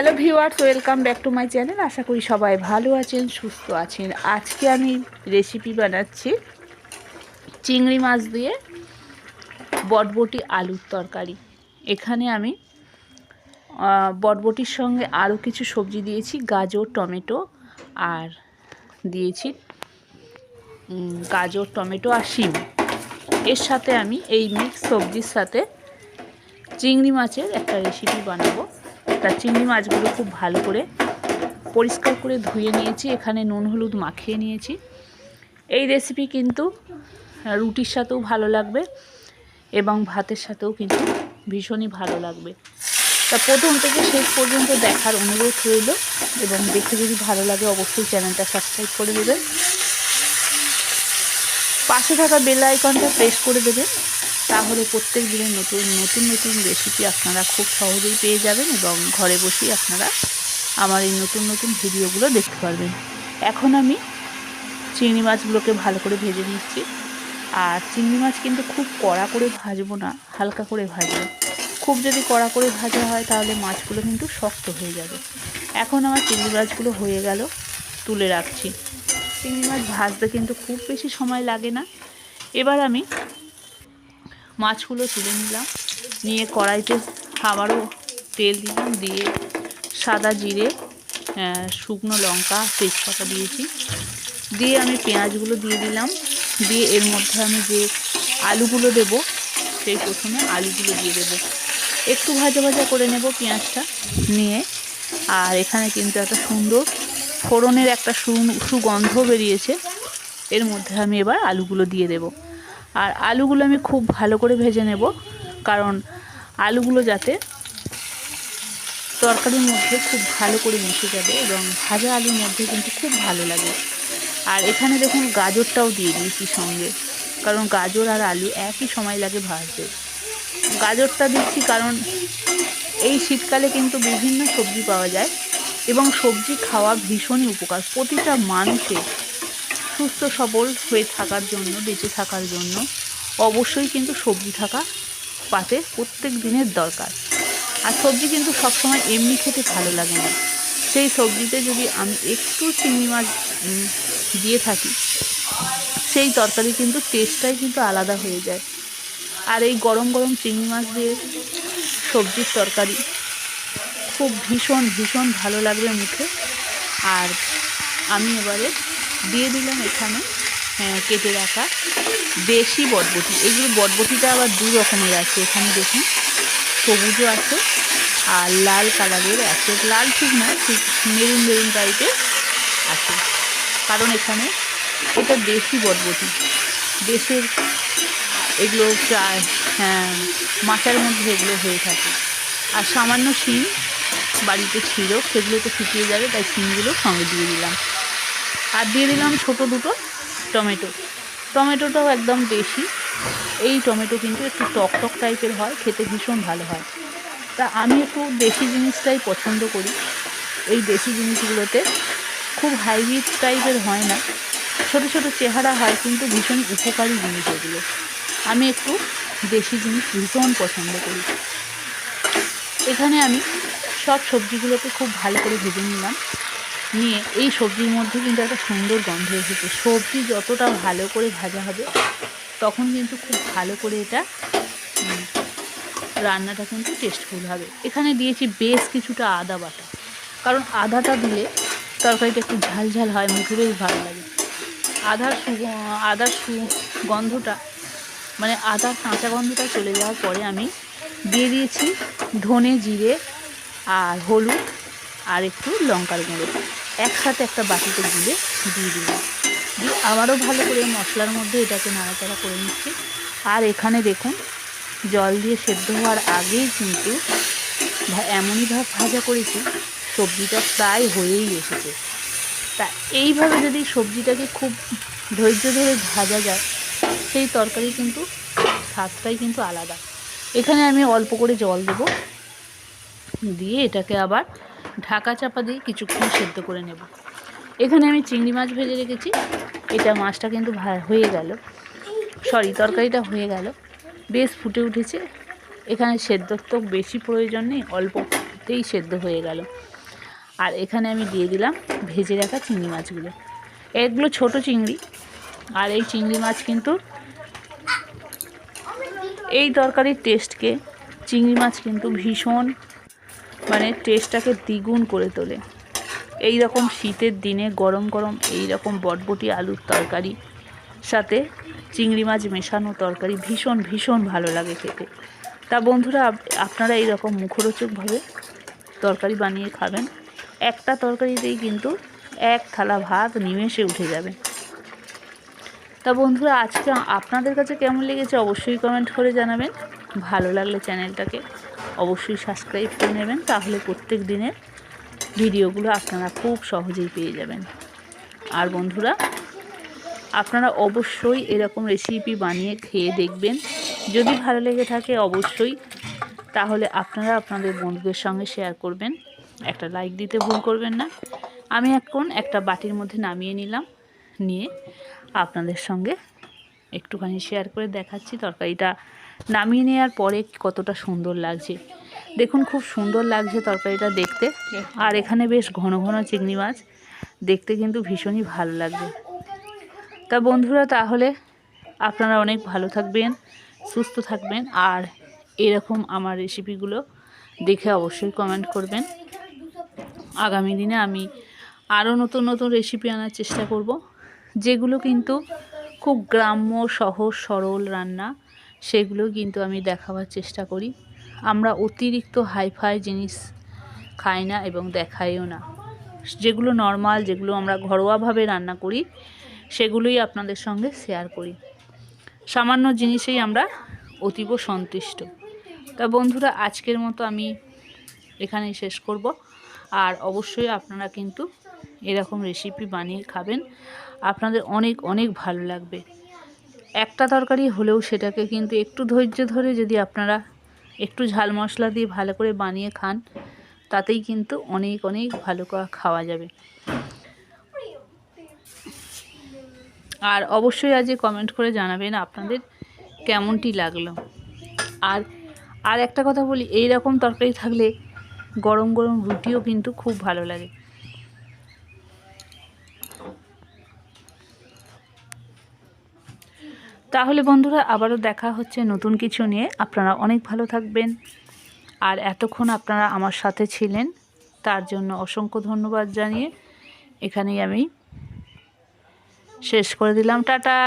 Hello viewers, welcome back to my channel. আশা করি সবাই ভালো আছেন, সুস্থ আছেন। আজকে আমি রেসিপি বানাচ্ছি চিংড়ি মাছ দিয়ে বটবটি আলুর তরকারি। এখানে আমি বটবটির সঙ্গে আরও কিছু সবজি দিয়েছি, গাজর, টমেটো, আর দিয়েছি গাজর, টমেটো আর শিম। এর সাথে আমি এই মিক্স সবজির সাথে চিংড়ি মাছের একটা রেসিপি বানাবো। তা চিংড়ি মাছগুলো খুব ভালো করে পরিষ্কার করে ধুয়ে নিয়েছি। এখানে নুন, হলুদ মাখিয়ে নিয়েছি। এই রেসিপি কিন্তু রুটির সাথেও ভালো লাগবে এবং ভাতের সাথেও কিন্তু ভীষণই ভালো লাগবে। তা প্রথম থেকে শেষ পর্যন্ত দেখার অনুরোধ রইল এবং দেখে যদি ভালো লাগে অবশ্যই চ্যানেলটা সাবস্ক্রাইব করে দেবেন। পাশে থাকা বেল আইকনটা প্রেস করে দেবেন। তাহলে প্রত্যেক দিনের নতুন নতুন নতুন রেসিপি আপনারা খুব সহজেই পেয়ে যাবেন এবং ঘরে বসেই আপনারা আমার এই নতুন নতুন ভিডিওগুলো দেখতে পারবেন। এখন আমি চিংড়ি মাছগুলোকে ভালো করে ভেজে নিচ্ছি। আর চিংড়ি মাছ কিন্তু খুব কড়া করে ভাজবো না, হালকা করে ভাজবো। খুব যদি কড়া করে ভাজা হয় তাহলে মাছগুলো কিন্তু শক্ত হয়ে যাবে। এখন আমার চিংড়ি মাছগুলো হয়ে গেল, তুলে রাখছি। চিংড়ি মাছ ভাজতে কিন্তু খুব বেশি সময় লাগে না। এবার আমি মাছগুলো তুলে নিলাম। নিয়ে কড়াইতে আবারও তেল দিলাম, দিয়ে সাদা জিরে শুকনো লঙ্কা, তেজপাতা দিয়েছি। দিয়ে আমি পেঁয়াজগুলো দিয়ে দিলাম। দিয়ে এর মধ্যে আমি যে আলুগুলো দেব, সেই প্রথমে আলুগুলো দিয়ে দেবো। একটু ভাজা ভাজা করে নেব পেঁয়াজটা নিয়ে। আর এখানে কিন্তু একটা সুন্দর ফোড়নের একটা সুগন্ধ বেরিয়েছে। এর মধ্যে আমি এবার আলুগুলো দিয়ে দেব। আর আলুগুলো আমি খুব ভালো করে ভেজে নেব, কারণ আলুগুলো যাতে তরকারির মধ্যে খুব ভালো করে মিশে যাবে এবং ভাজা আলুর মধ্যে কিন্তু খুব ভালো লাগে। আর এখানে দেখুন গাজরটাও দিয়ে দিয়েছি সঙ্গে, কারণ গাজর আর আলু একই সময় লাগে ভাজতে। গাজরটা দিচ্ছি কারণ এই শীতকালে কিন্তু বিভিন্ন সবজি পাওয়া যায় এবং সবজি খাওয়া ভীষণই উপকার, প্রতিটা মানুষের সুস্থ সবল হয়ে থাকার জন্য, বেঁচে থাকার জন্য অবশ্যই কিন্তু সবজি থাকা পাতে প্রত্যেক দিনের দরকার। আর সবজি কিন্তু সবসময় এমনি খেতে ভালো লাগে না। সেই সবজিতে যদি আমি একটু চিংড়ি মাছ দিয়ে থাকি, সেই তরকারি কিন্তু টেস্টটাই কিন্তু আলাদা হয়ে যায়। আর এই গরম গরম চিংড়ি মাছ দিয়ে সবজির তরকারি খুব ভীষণ ভীষণ ভালো লাগবে মুখে। আর আমি এবারে দিয়ে দিলাম এখানে আহ, কেটে রাখা দেশি বটবটি। এগুলো বটবটিটা আবার দু রকমের আছে এখানে দেখুন সবুজও আছে আর লাল কালারের আছে। লাল ঠিক না ঠিক মেরুন মেরুন টাইপের আছে। কারণ এখানে এটা দেশি বটবটি। দেশের এগুলো প্রায় হ্যাঁ মাচার মধ্যে এগুলো হয়ে থাকে। আর সামান্য শিম বাড়িতে ছিল সেগুলো তো শুকিয়ে যাবে তাই শিমগুলো সঙ্গে দিয়ে দিলাম। আর দিয়ে দিলাম ছোট দুটো টমেটো। টমেটোটাও একদম বেশি। এই টমেটো কিন্তু একটু টক টক টাইপের হয়, খেতে ভীষণ ভালো হয়। তা আমি একটু দেশি জিনিসটাই পছন্দ করি। এই দেশি জিনিসগুলোতে খুব হাইব্রিড টাইপের হয় না। ছোট ছোট চেহারা হয়, কিন্তু ভীষণ উপকারী জিনিস এগুলো। আমি একটু দেশি জিনিস ভীষণ পছন্দ করি। এখানে আমি সব সবজিগুলোকে খুব ভালো করে ভেজে নিলাম। নিয়ে এই সবজির মধ্যে কিন্তু একটা সুন্দর গন্ধ এসেছে। সবজি যতটা ভালো করে ভাজা হবে, তখন কিন্তু খুব ভালো করে এটা রান্নাটা কিন্তু টেস্টফুল হবে। এখানে দিয়েছি বেশ কিছুটা আদা বাটা। কারণ আদাটা দিলে তরকারিটা একটু ঝাল ঝাল হয়, মুখে বেশ ভালো লাগে। আদার সু আদার সু গন্ধটা মানে আদার কাঁচা গন্ধটা চলে যাওয়ার পরে আমি দিয়ে দিয়েছি ধনে জিরে আর হলুদ আর একটু লঙ্কার গুঁড়ো। একসাথে একটা বাটিতে গুলে দিয়ে দিলাম। দিয়ে আবারও ভালো করে মশলার মধ্যে এটাকে নাড়াচাড়া করে নিচ্ছি। আর এখানে দেখুন, জল দিয়ে সেদ্ধ হওয়ার আগেই কিন্তু এমনই ভাব ভাজা করেছি, সবজিটা প্রায় হয়েই এসেছে। তা এইভাবে যদি সবজিটাকে খুব ধৈর্য ধরে ভাজা যায়, সেই তরকারি কিন্তু স্বাদটাই কিন্তু আলাদা। এখানে আমি অল্প করে জল দেবো। দিয়ে এটাকে আবার ঢাকা চাপা দিয়ে কিছুক্ষণ সেদ্ধ করে নেব। এখানে আমি চিংড়ি মাছ ভেজে রেখেছি। এটা মাছটা কিন্তু হয়ে গেল। সরি, তরকারিটা হয়ে গেল। বেশ ফুটে উঠেছে। এখানে সেদ্ধর তো বেশি প্রয়োজন নেই, অল্প মিনিটেই সেদ্ধ হয়ে গেল। আর এখানে আমি দিয়ে দিলাম ভেজে রাখা চিংড়ি মাছগুলো। এগুলো ছোট চিংড়ি, আর এই চিংড়ি মাছ কিন্তু এই তরকারির টেস্টকে চিংড়ি মাছ কিন্তু ভীষণ মানে টেস্টটাকে দ্বিগুণ করে তোলে। এই রকম শীতের দিনে গরম গরম এই রকম বটবটি, আলুর তরকারি, সাথে চিংড়ি মাছ মেশানো তরকারি ভীষণ ভীষণ ভালো লাগে খেতে। তা বন্ধুরা, আপ- আপনারা এই রকম মুখরোচকভাবে তরকারি বানিয়ে খাবেন। একটা তরকারিতেই কিন্তু এক থালা ভাত নিমেষে উঠে যাবে। তা বন্ধুরা, আজকে আপনাদের কাছে কেমন লেগেছে অবশ্যই কমেন্ট করে জানাবেন। ভালো লাগলে চ্যানেলটাকে অবশ্যই সাবস্ক্রাইব করে নেবেন, তাহলে প্রত্যেক দিনের ভিডিওগুলো আপনারা খুব সহজেই পেয়ে যাবেন। আর বন্ধুরা, আপনারা অবশ্যই এরকম রেসিপি বানিয়ে খেয়ে দেখবেন। যদি ভালো লেগে থাকে অবশ্যই, তাহলে আপনারা আপনাদের বন্ধুদের সঙ্গে শেয়ার করবেন। একটা লাইক দিতে ভুল করবেন না। আমি এখন একটা বাটির মধ্যে নামিয়ে নিলাম। নিয়ে আপনাদের সঙ্গে একটুখানি শেয়ার করে দেখাচ্ছি। তরকারিটা নামিয়ে নেওয়ার পরে কতটা সুন্দর লাগছে। দেখুন, খুব সুন্দর লাগছে তরকারিটা দেখতে। আর এখানে বেশ ঘন ঘন চিংড়ি মাছ। দেখতে কিন্তু ভীষণই ভালো লাগবে। তা বন্ধুরা, তাহলে আপনারা অনেক ভালো থাকবেন, সুস্থ থাকবেন। আর এরকম আমার রেসিপিগুলো দেখে অবশ্যই কমেন্ট করবেন। আগামী দিনে আমি আরও নতুন নতুন রেসিপি আনার চেষ্টা করব। যেগুলো কিন্তু খুব গ্রাম্য, সহজ, সরল রান্না, সেগুলো কিন্তু আমি দেখাবার চেষ্টা করি। আমরা অতিরিক্ত হাইফাই জিনিস খাই না এবং দেখাইও না। যেগুলো নর্মাল, যেগুলো আমরা ঘরোয়াভাবে রান্না করি, সেগুলোই আপনাদের সঙ্গে শেয়ার করি। সামান্য জিনিসেই আমরা অতীব সন্তুষ্ট। তা বন্ধুরা, আজকের মতো আমি এখানেই শেষ করব। আর অবশ্যই আপনারা কিন্তু এরকম রেসিপি বানিয়ে খাবেন, আপনাদের অনেক অনেক ভালো লাগবে। একটা তরকারি হলেও সেটাকে কিন্তু একটু ধৈর্য ধরে যদি আপনারা একটু ঝাল মশলা দিয়ে ভালো করে বানিয়ে খান, তাতেই কিন্তু অনেক অনেক ভালো খাওয়া যাবে। আর অবশ্যই আজ কমেন্ট করে জানাবেন আপনাদের কেমনটি লাগল। আর আর একটা কথা বলি এই রকম তরকারি থাকলে গরম গরম রুটিও কিন্তু খুব ভালো লাগে। তাহলে বন্ধুরা, আবারও দেখা হচ্ছে নতুন কিছু নিয়ে। আপনারা অনেক ভালো থাকবেন। আর এতক্ষণ আপনারা আমার সাথে ছিলেন, তার জন্য অসংখ্য ধন্যবাদ জানিয়ে এখানেই আমি শেষ করে দিলাম। টাটা!